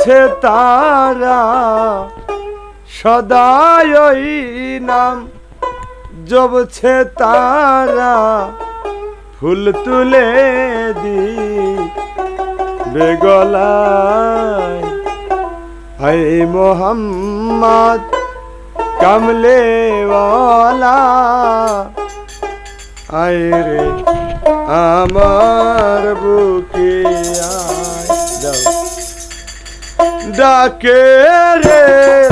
ছে তারা। সদাই নাম জবছে তারা। ফুল তুলে দি বেগলায় হাই মোহাম্মদ কামলে আয় রে আমার বুকে ডাকে রে।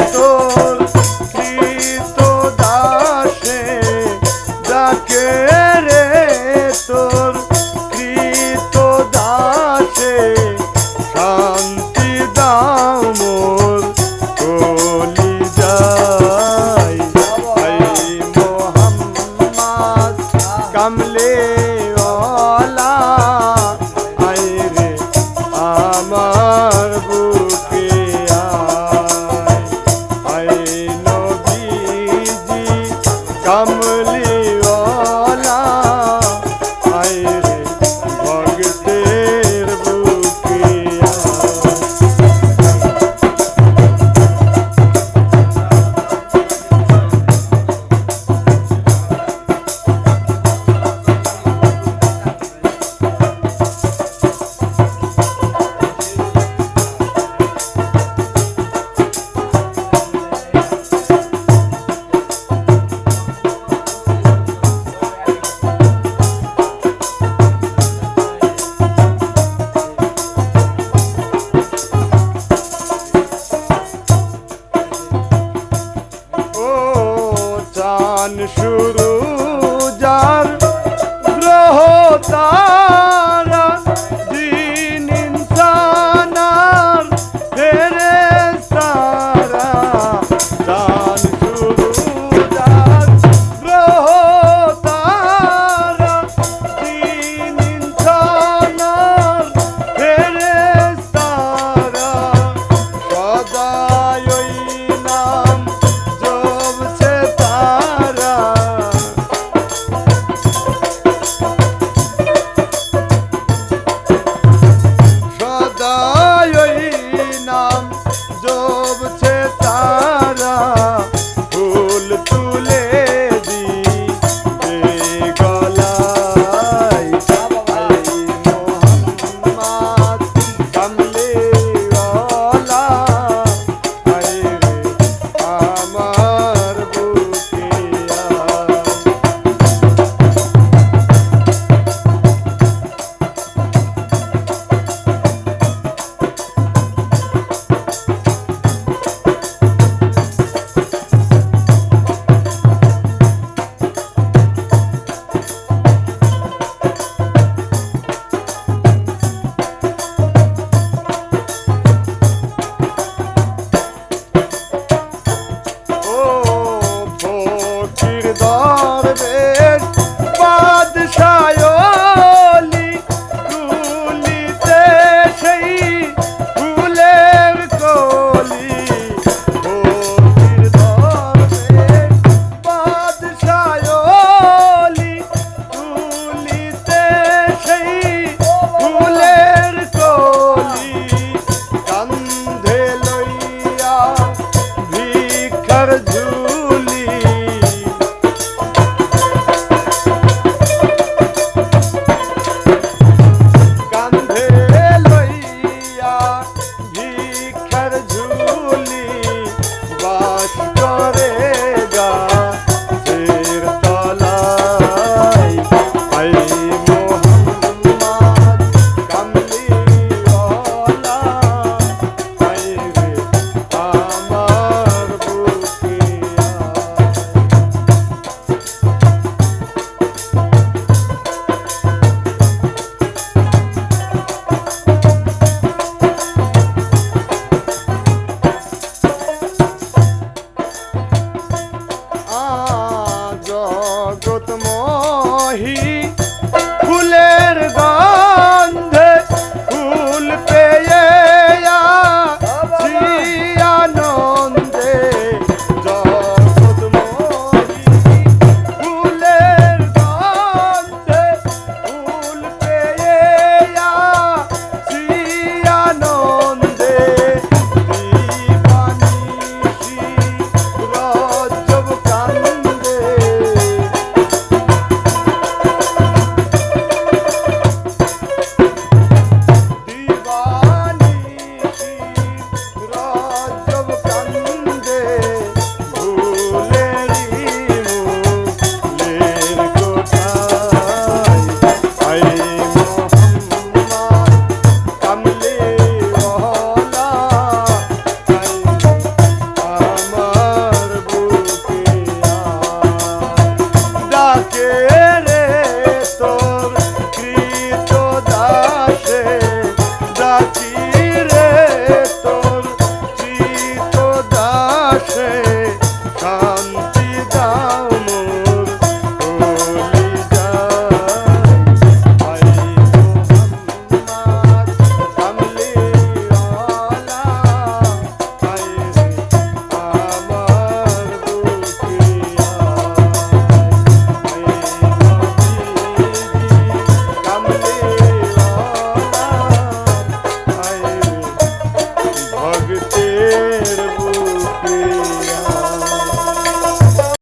দশ